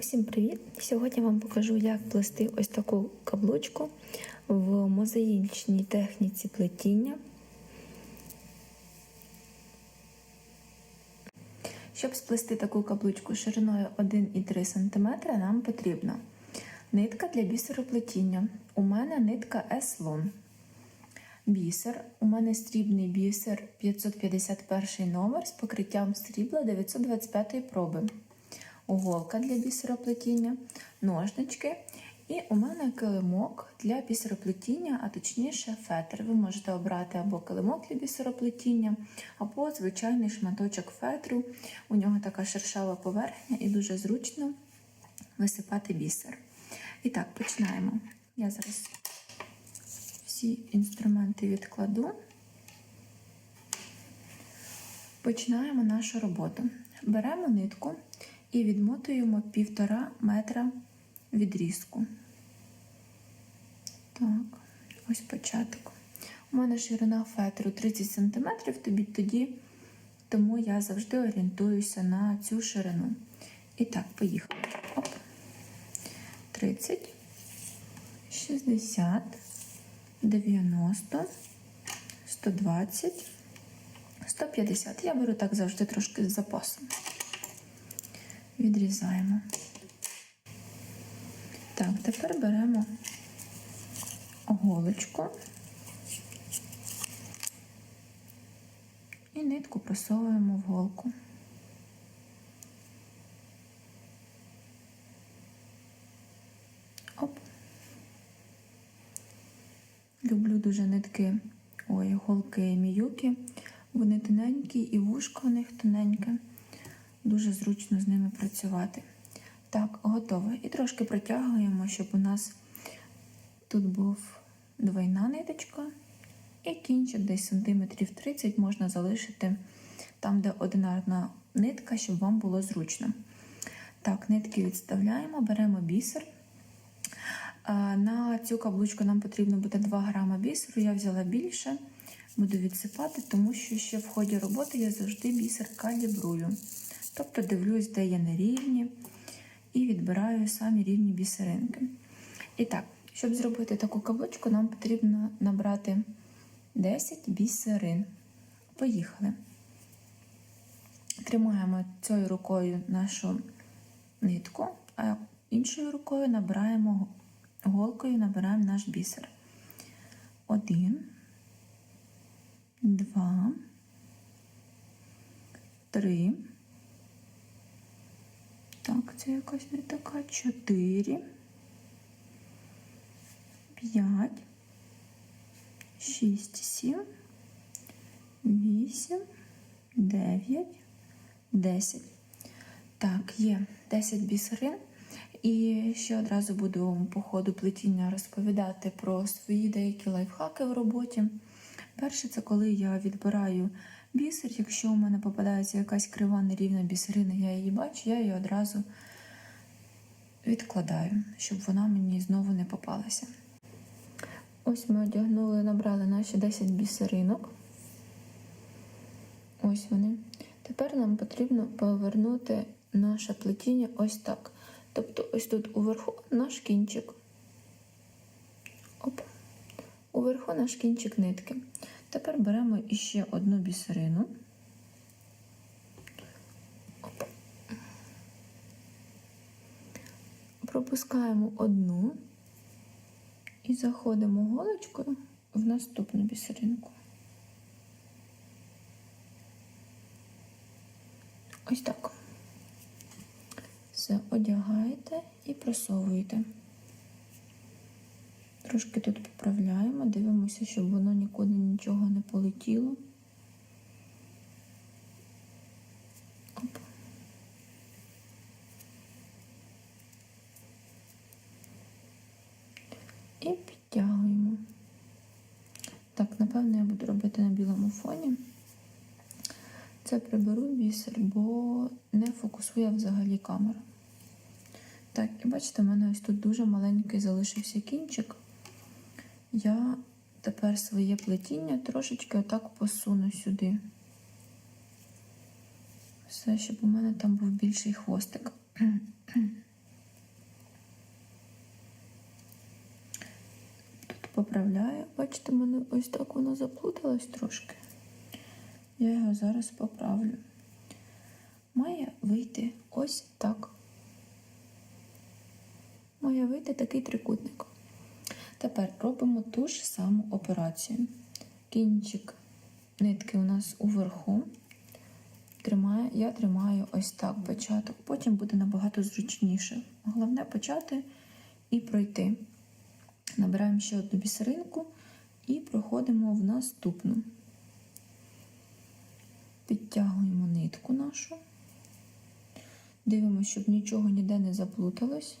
Усім привіт! Сьогодні вам покажу, як плести ось таку каблучку в мозаїчній техніці плетіння. Щоб сплести таку каблучку шириною 1,3 см, нам потрібна нитка для бісероплетіння. У мене нитка S-Lon. Бісер. У мене срібний бісер 551 номер з покриттям срібла 925 проби голка для бісероплетіння, ножнички. І у мене килимок для бісероплетіння, а точніше фетр. Ви можете обрати або килимок для бісероплетіння, або звичайний шматочок фетру. У нього така шершава поверхня і дуже зручно висипати бісер. І так, починаємо. Я зараз всі інструменти відкладу. Починаємо нашу роботу. Беремо нитку і відмотуємо півтора метра відрізку. Так, ось початок. У мене ширина фетру 30 см, тобі тоді, тому я завжди орієнтуюся на цю ширину. І так, поїхали. Оп. 30, 60, 90, 120, 150. Я беру так завжди трошки з запасом відрізаємо. Так, тепер беремо голочку і нитку просовуємо в голку. Оп. Люблю дуже нитки, ой, голки міюки. Вони тоненькі і вушко у них тоненьке. Дуже зручно з ними працювати. Так, готово. І трошки протягуємо, щоб у нас тут був двойна ниточка. І кінчик десь сантиметрів 30 можна залишити там, де одинарна нитка, щоб вам було зручно. Так, нитки відставляємо, беремо бісер. На цю каблучку нам потрібно буде 2 грама бісеру. Я взяла більше, буду відсипати, тому що ще в ході роботи я завжди бісер калібрую. Тобто дивлюсь, де є нерівні, і відбираю самі рівні бісеринки. І так, щоб зробити таку каблучку, нам потрібно набрати 10 бісерин. Поїхали. Тримаємо цією рукою нашу нитку, а іншою рукою набираємо голкою, набираємо наш бісер. Один, два, три. Так, це якась не така. Чотири. П'ять. Шість, сім. Вісім. Дев'ять. Десять. Так, є 10 бісерин. І ще одразу буду по ходу плетіння розповідати про свої деякі лайфхаки в роботі. Перше, це коли я відбираю бісер. Якщо у мене попадається якась крива нерівна бісерина, я її бачу, я її одразу відкладаю, щоб вона мені знову не попалася. Ось ми одягнули, набрали наші 10 бісеринок. Ось вони. Тепер нам потрібно повернути наше плетіння ось так. Тобто, ось тут уверху наш кінчик. Оп. Уверху наш кінчик нитки. Тепер беремо іще одну бісерину. Пропускаємо одну і заходимо голочкою в наступну бісеринку. Ось так. Все одягаєте і просовуєте. Трошки тут поправляємо, дивимося, щоб воно нікуди нічого не полетіло. Оп. І підтягуємо. Так, напевно, я буду робити на білому фоні. Це приберу бісер, бо не фокусує взагалі камера. Так, і бачите, у мене ось тут дуже маленький залишився кінчик я тепер своє плетіння трошечки отак посуну сюди. Все, щоб у мене там був більший хвостик. Тут поправляю, бачите, мене ось так воно заплуталось трошки. Я його зараз поправлю. Має вийти ось так. Має вийти такий трикутник. Тепер робимо ту ж саму операцію. Кінчик нитки у нас уверху. Тримаю, я тримаю ось так початок. Потім буде набагато зручніше. Головне почати і пройти. Набираємо ще одну бісеринку і проходимо в наступну. Підтягуємо нитку нашу. Дивимося, щоб нічого ніде не заплуталось.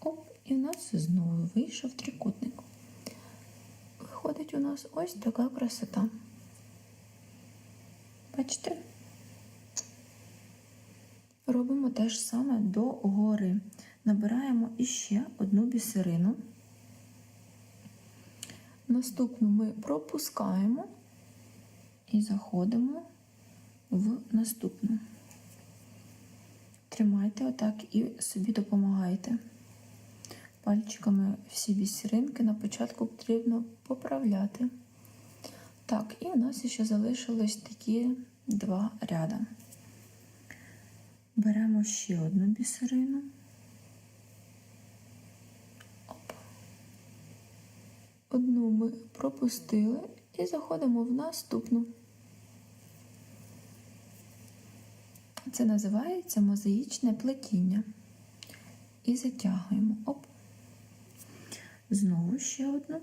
Оп, і в нас знову вийшов трикутник. Виходить у нас ось така красота. Бачите? Робимо те ж саме до гори. Набираємо іще одну бісерину. Наступну ми пропускаємо і заходимо в наступну. Тримайте отак і собі допомагайте. Пальчиками всі бісеринки на початку потрібно поправляти. Так, і у нас ще залишилось такі два ряда. Беремо ще одну бісерину. Оп. Одну ми пропустили і заходимо в наступну. Це називається мозаїчне плетіння. І затягуємо. Оп. Знову ще одну.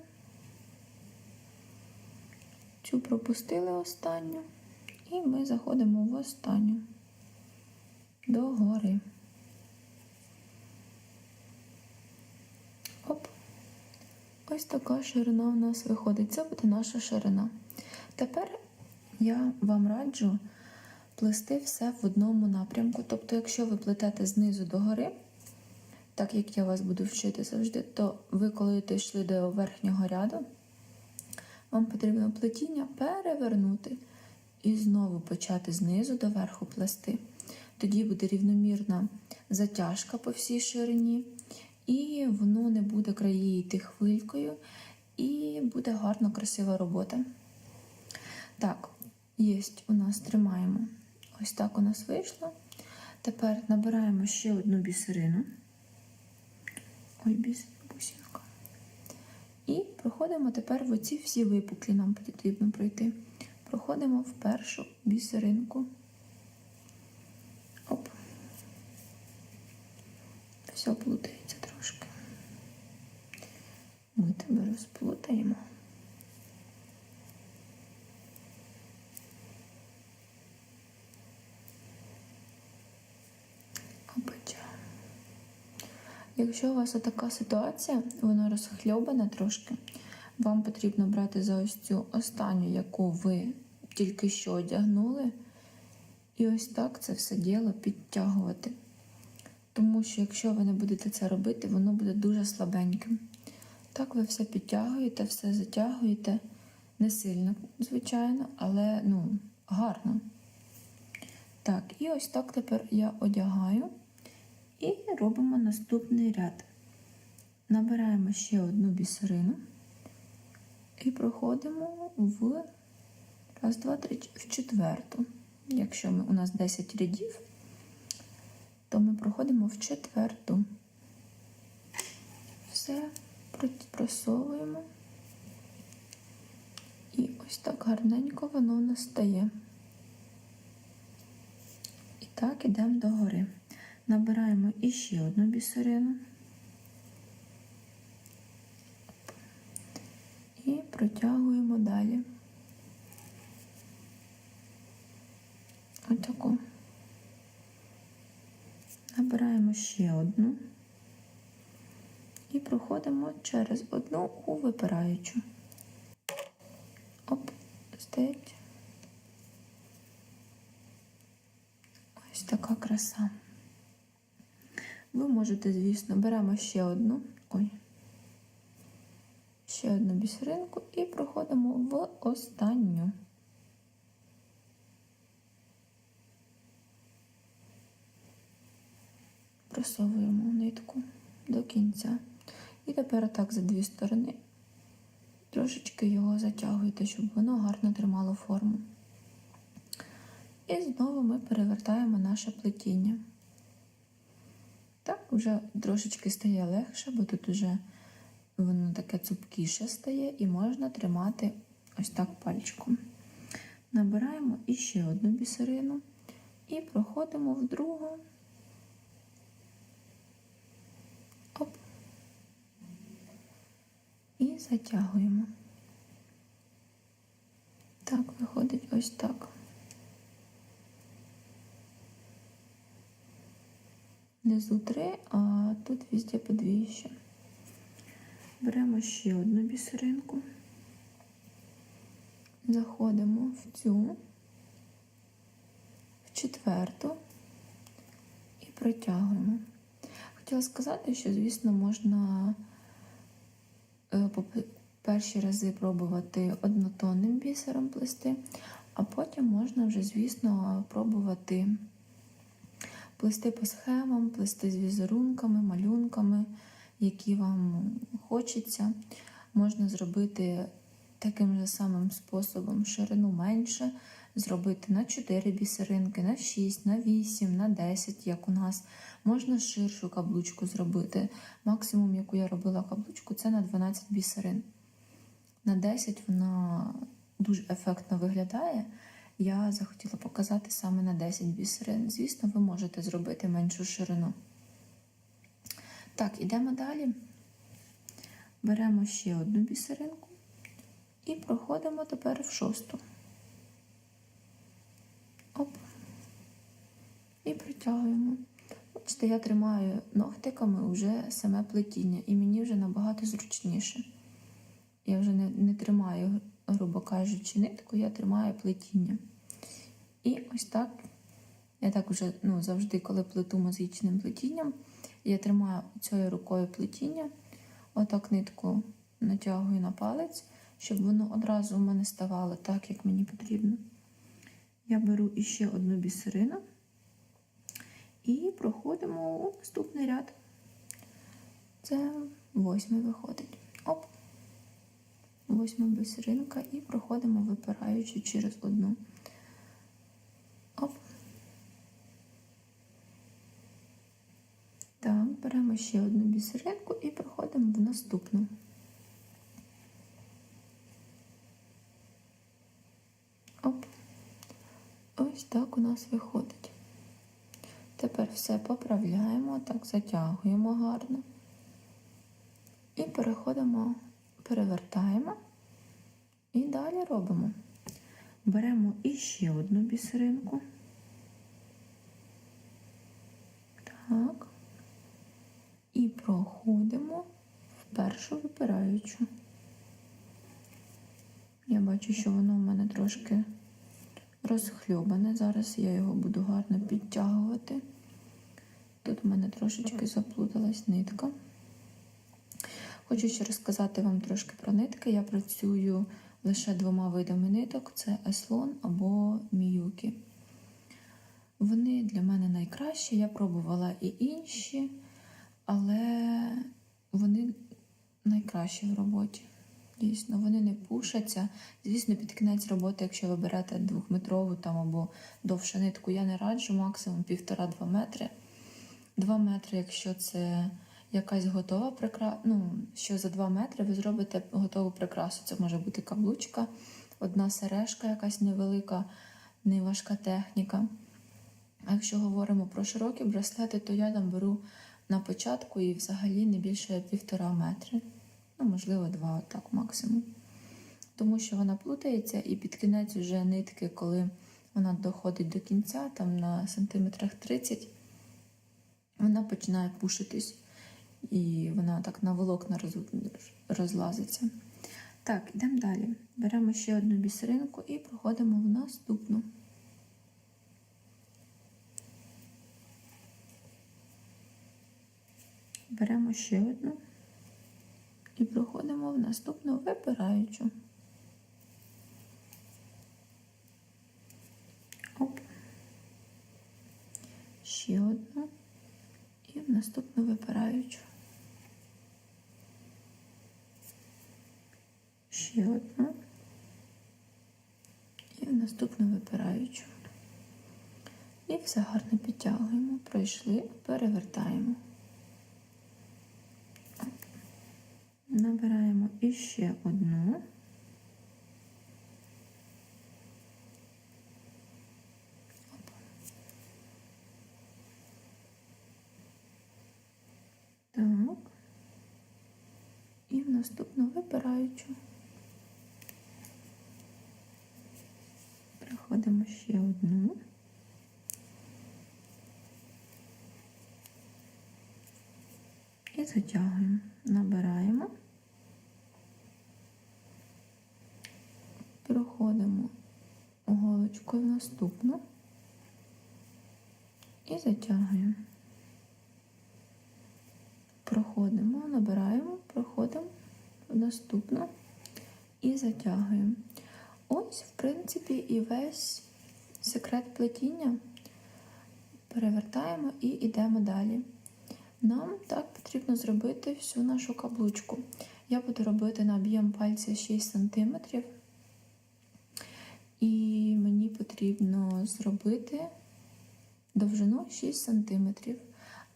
Цю пропустили останню. І ми заходимо в останню до гори. Оп. Ось така ширина у нас виходить. Це буде наша ширина. Тепер я вам раджу плести все в одному напрямку. Тобто, якщо ви плетете знизу до гори, так як я вас буду вчити завжди, то ви, коли дійшли до верхнього ряду, вам потрібно плетіння перевернути і знову почати знизу до верху плести. Тоді буде рівномірна затяжка по всій ширині, і воно не буде краї йти хвилькою, і буде гарно красива робота. Так, є у нас тримаємо. Ось так у нас вийшло. Тепер набираємо ще одну бісерину. Ой, біс, бусинка. І проходимо тепер в оці всі випуклі, нам потрібно пройти. Проходимо в першу бісеринку. Оп. Все плутається трошки. Ми тебе розплутаємо. Якщо у вас така ситуація, вона розхльобана трошки, вам потрібно брати за ось цю останню, яку ви тільки що одягнули, і ось так це все діло підтягувати. Тому що якщо ви не будете це робити, воно буде дуже слабеньким. Так ви все підтягуєте, все затягуєте. Не сильно, звичайно, але ну, гарно. Так, і ось так тепер я одягаю. І робимо наступний ряд. Набираємо ще одну бісерину і проходимо в раз, два, три, в четверту. Якщо ми, у нас 10 рядів, то ми проходимо в четверту. Все просовуємо. І ось так гарненько воно у нас стає. І так ідемо до гори. Набираємо іще одну бісерину і протягуємо далі. Отаку. Набираємо ще одну і проходимо через одну у випираючу. Оп, стоять. Ось така краса. Ви можете, звісно, беремо ще одну, ой, ще одну бісеринку і проходимо в останню. Просовуємо нитку до кінця. І тепер так за дві сторони Трошечки його затягуйте, щоб воно гарно тримало форму. І знову ми перевертаємо наше плетіння. Вже трошечки стає легше, бо тут вже воно таке цупкіше стає і можна тримати ось так пальчиком. Набираємо іще одну бісерину і проходимо в другу. Оп. І затягуємо. Так, виходить ось так. Внизу три, а тут везде по дві ще. Беремо ще одну бісеринку, заходимо в цю, в четверту і протягуємо. Хотіла сказати, що, звісно, можна е, по перші рази пробувати однотонним бісером плести, а потім можна вже, звісно, пробувати плести по схемам, плести з візерунками, малюнками, які вам хочеться. Можна зробити таким же самим способом ширину менше, зробити на 4 бісеринки, на 6, на 8, на 10, як у нас. Можна ширшу каблучку зробити. Максимум, яку я робила каблучку, це на 12 бісерин. На 10 вона дуже ефектно виглядає. Я захотіла показати саме на 10 бісерин. Звісно, ви можете зробити меншу ширину. Так, ідемо далі. Беремо ще одну бісеринку і проходимо тепер в шосту. Оп. І притягуємо. Бачите, я тримаю ногтиками вже саме плетіння, і мені вже набагато зручніше. Я вже не, не тримаю, грубо кажучи, нитку, я тримаю плетіння. І ось так, я так вже ну, завжди, коли плету мозаїчним плетінням, я тримаю цією рукою плетіння, отак нитку натягую на палець, щоб воно одразу у мене ставало так, як мені потрібно. Я беру іще одну бісерину і проходимо у наступний ряд. Це восьмий виходить. Восьма бісеринка і проходимо випираючи через одну. Оп. Так, беремо ще одну бісеринку і проходимо в наступну. Оп. Ось так у нас виходить. Тепер все поправляємо, так затягуємо гарно. І переходимо, перевертаємо. І далі робимо. Беремо іще одну бісеринку. Так. І проходимо в першу випираючу. Я бачу, що воно в мене трошки розхльобане. Зараз я його буду гарно підтягувати. Тут в мене трошечки заплуталась нитка. Хочу ще розказати вам трошки про нитки. Я працюю лише двома видами ниток: це еслон або міюкі. Вони для мене найкращі. Я пробувала і інші, але вони найкращі в роботі. Дійсно, вони не пушаться. Звісно, під кінець роботи, якщо ви берете двохметрову там або довшу нитку, я не раджу, максимум півтора-два метри. Два метри, якщо це якась готова прикраса, ну, що за два метри ви зробите готову прикрасу. Це може бути каблучка, одна сережка, якась невелика, неважка техніка. А якщо говоримо про широкі браслети, то я там беру на початку і взагалі не більше півтора метри. Ну, можливо, два так максимум. Тому що вона плутається, і під кінець вже нитки, коли вона доходить до кінця, там на сантиметрах 30, вона починає пушитись. І вона так на волокна розлазиться. Так, йдемо далі. Беремо ще одну бісеринку і проходимо в наступну. Беремо ще одну і проходимо в наступну випираючу. Оп. Ще одну і в наступну випираючу. Ще одну і наступну випираючу. І все гарно підтягуємо, пройшли, перевертаємо. Набираємо іще одну. Так. І в наступну випираючу. Приходимо ще одну. І затягуємо, набираємо, проходимо голочкою в наступну і затягуємо. Проходимо, набираємо, проходимо в наступну і затягуємо. Ось, в принципі, і весь секрет плетіння. Перевертаємо і йдемо далі. Нам так потрібно зробити всю нашу каблучку. Я буду робити на об'єм пальця 6 см. І мені потрібно зробити довжину 6 см.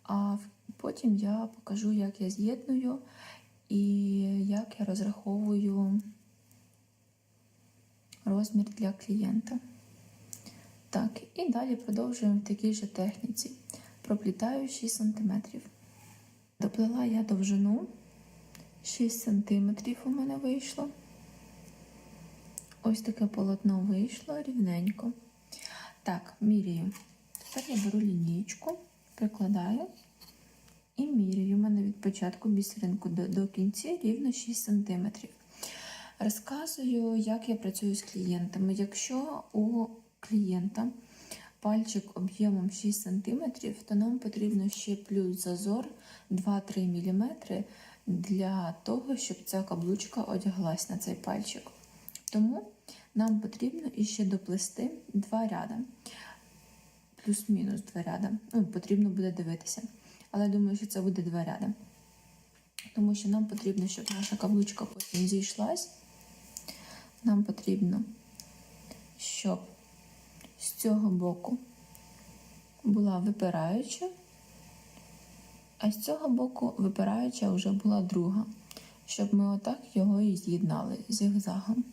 А потім я покажу, як я з'єдную і як я розраховую розмір для клієнта. Так, і далі продовжуємо в такій же техніці. Проплітаю 6 см. Доплела я довжину 6 см у мене вийшло. Ось таке полотно вийшло рівненько. Так, міряю. Тепер я беру лінійку, прикладаю і міряю. У мене від початку бісеринку до, до кінці рівно 6 см. Розказую, як я працюю з клієнтами. Якщо у клієнта пальчик об'ємом 6 см, то нам потрібно ще плюс зазор 2-3 мм для того, щоб ця каблучка одяглась на цей пальчик. Тому нам потрібно іще доплести два ряда. Плюс-мінус два ряда. Ну, потрібно буде дивитися. Але думаю, що це буде два ряда. Тому що нам потрібно, щоб наша каблучка потім зійшлась. Нам потрібно, щоб з цього боку була випираюча, а з цього боку випираюча вже була друга, щоб ми отак його і з'єднали зігзагом.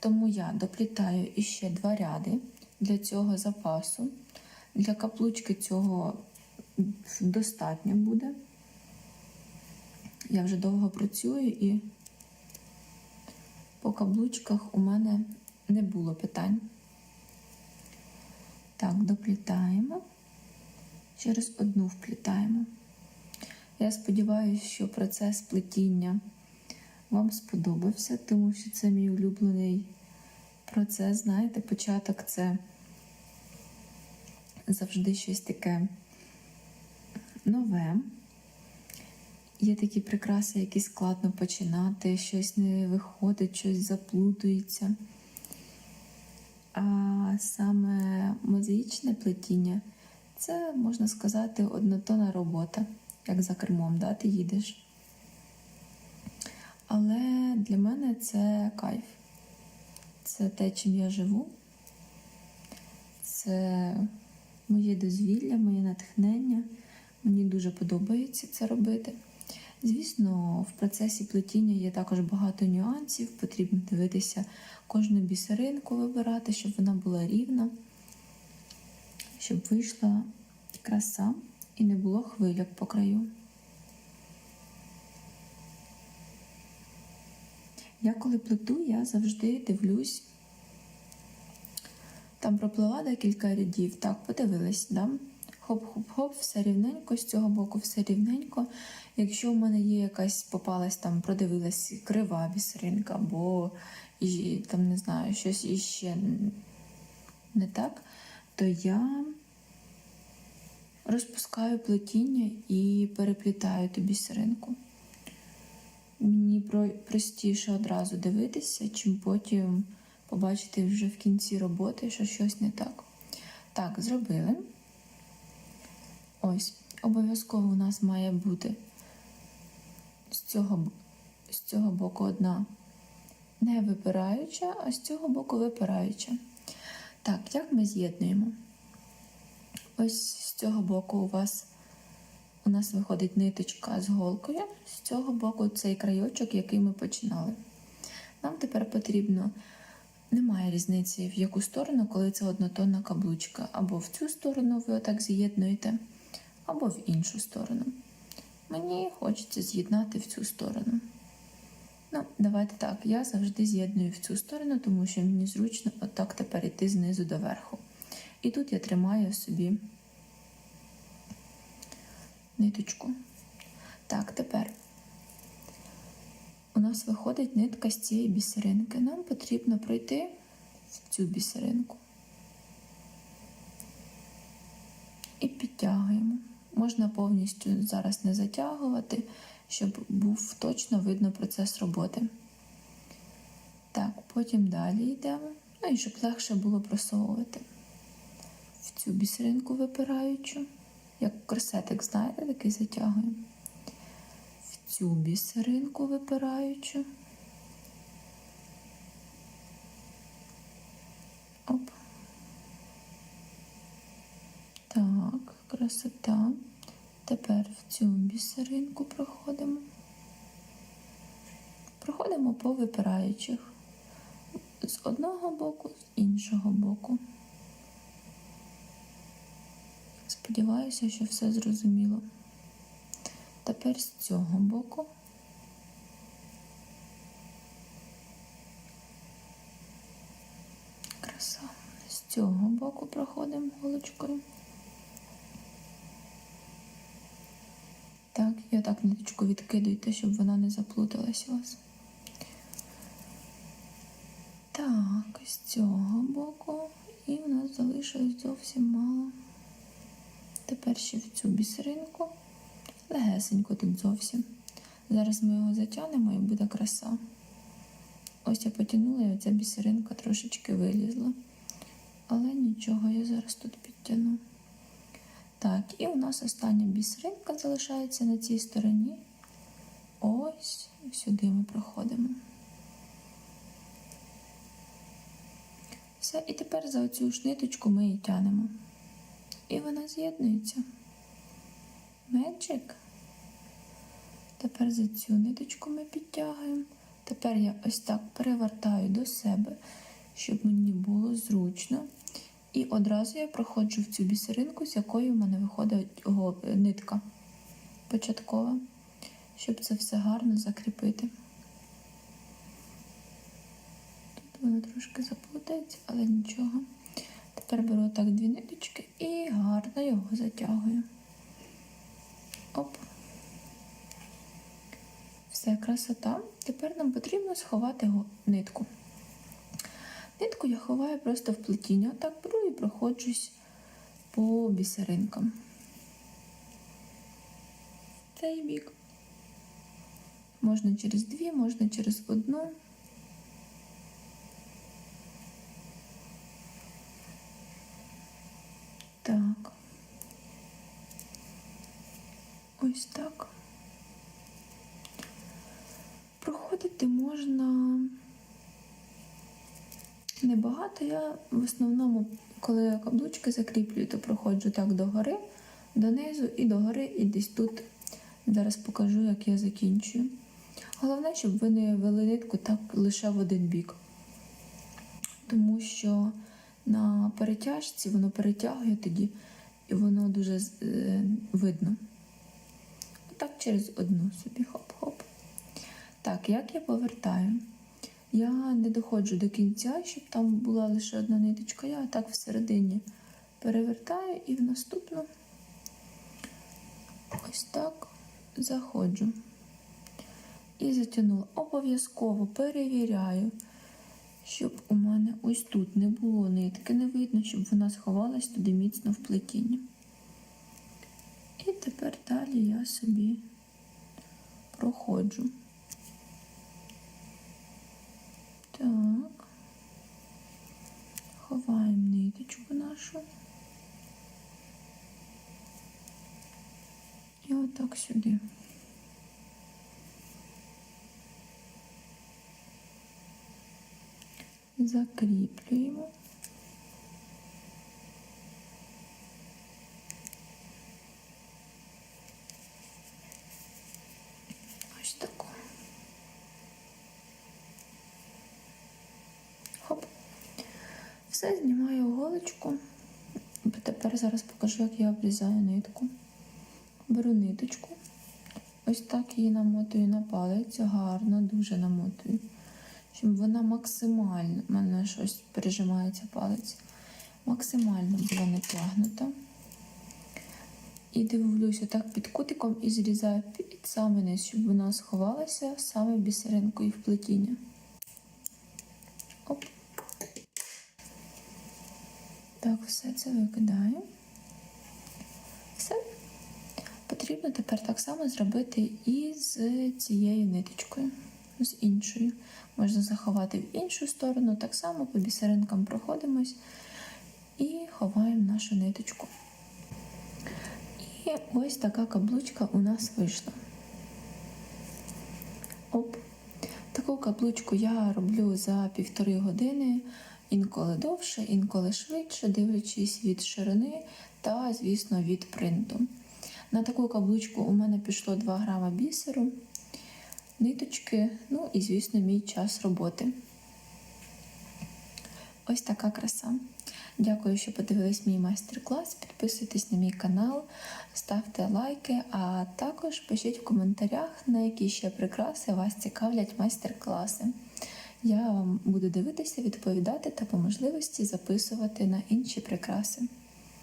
Тому я доплітаю іще два ряди для цього запасу. Для каплучки цього достатньо буде. Я вже довго працюю і по каблучках у мене не було питань. Так, доплітаємо, через одну вплітаємо. Я сподіваюся, що процес плетіння вам сподобався, тому що це мій улюблений процес. Знаєте, початок це завжди щось таке нове. Є такі прикраси, які складно починати, щось не виходить, щось заплутується. А саме мозаїчне плетіння це, можна сказати, однотонна робота, як за кермом, да, ти їдеш. Але для мене це кайф. Це те, чим я живу. Це моє дозвілля, моє натхнення. Мені дуже подобається це робити. Звісно, в процесі плетіння є також багато нюансів, потрібно дивитися кожну бісеринку, вибирати, щоб вона була рівна, щоб вийшла краса і не було хвиляк по краю. Я коли плету, я завжди дивлюсь. Там проплила декілька рядів, так, подивилась, да? Хоп-хоп-хоп, все рівненько, з цього боку все рівненько. Якщо в мене є якась попалась там, продивилась крива бісеринка, або там, не знаю, щось іще не так, то я розпускаю плетіння і переплітаю ту бісеринку. Мені простіше одразу дивитися, чим потім побачити вже в кінці роботи, що щось не так. Так, зробили. Ось, обов'язково у нас має бути з цього з цього боку одна не випираюча, а з цього боку випираюча. Так, як ми з'єднуємо? Ось з цього боку у вас у нас виходить ниточка з голкою, з цього боку цей крайочок, який ми починали. Нам тепер потрібно, немає різниці, в яку сторону, коли це однотонна каблучка. Або в цю сторону ви отак з'єднуєте, або в іншу сторону. Мені хочеться з'єднати в цю сторону. Ну, давайте так, я завжди з'єдную в цю сторону, тому що мені зручно отак тепер йти знизу до верху. І тут я тримаю собі ниточку. Так, тепер у нас виходить нитка з цієї бісеринки. Нам потрібно пройти в цю бісеринку. І підтягуємо. Можна повністю зараз не затягувати, щоб був точно видно процес роботи. Так, потім далі йдемо. Ну і щоб легше було просовувати в цю бісеринку випираючу, як корсетик, знаєте, такий затягуємо. В цю бісеринку випираючу. Оп. Так, красота. Тепер в цю бісеринку проходимо. Проходимо по випираючих. З одного боку, з іншого боку. Сподіваюся, що все зрозуміло. Тепер з цього боку. Краса. З цього боку проходимо голочкою. Так, і отак ниточку відкидуйте, щоб вона не заплуталась у вас. Так, з цього боку. І у нас залишилось зовсім мало. Тепер ще в цю бісеринку. Легесенько тут зовсім. Зараз ми його затягнемо і буде краса. Ось я потягнула і оця бісеринка трошечки вилізла. Але нічого, я зараз тут підтягну. Так, і у нас остання бісеринка залишається на цій стороні. Ось сюди ми проходимо. Все, і тепер за оцю ж ниточку ми її тянемо. І вона з'єднується. Меджик. Тепер за цю ниточку ми підтягуємо. Тепер я ось так перевертаю до себе, щоб мені було зручно. І одразу я проходжу в цю бісеринку, з якої в мене виходить нитка початкова, щоб це все гарно закріпити. Тут воно трошки заплутається, але нічого. Тепер беру так дві ниточки і гарно його затягую. Оп. Все, красота. Тепер нам потрібно сховати нитку. Нитку я ховаю просто в плетіння. Отак беру і проходжусь по бісеринкам. Цей бік. Можна через дві, можна через одну. Так. Ось так. Проходити можна небагато. Я в основному, коли я каблучки закріплюю, то проходжу так догори, донизу і догори, і десь тут. Зараз покажу, як я закінчую. Головне, щоб ви не вели нитку так лише в один бік. Тому що на перетяжці воно перетягує тоді, і воно дуже е, видно. Так, через одну собі хоп-хоп. Так, як я повертаю? Я не доходжу до кінця, щоб там була лише одна ниточка. Я так всередині перевертаю і в наступну ось так заходжу. І затягнула. Обов'язково перевіряю, щоб у мене ось тут не було нитки, не видно, щоб вона сховалась туди міцно в плетіння. І тепер далі я собі проходжу. Так, ховаємо ниточку нашу. І отак сюди. закріплюємо. Ось таку. Все, знімаю голочку. Тепер зараз покажу, як я обрізаю нитку. Беру ниточку. Ось так її намотую на палець, гарно, дуже намотую. Щоб вона максимально, в мене щось пережимається палець, максимально була натягнута. І дивлюся так під кутиком і зрізаю під саме низ, щоб вона сховалася саме бісеринкою в плетіння. Оп. Так, все це викидаю. Все. Потрібно тепер так само зробити і з цією ниточкою, з іншою. Можна заховати в іншу сторону, так само по бісеринкам проходимось і ховаємо нашу ниточку. І ось така каблучка у нас вийшла. Оп. Таку каблучку я роблю за півтори години, інколи довше, інколи швидше, дивлячись від ширини та, звісно, від принту. На таку каблучку у мене пішло 2 грама бісеру, ниточки, ну і, звісно, мій час роботи. Ось така краса. Дякую, що подивились мій майстер-клас. Підписуйтесь на мій канал, ставте лайки, а також пишіть в коментарях, на які ще прикраси вас цікавлять майстер-класи. Я вам буду дивитися, відповідати та по можливості записувати на інші прикраси.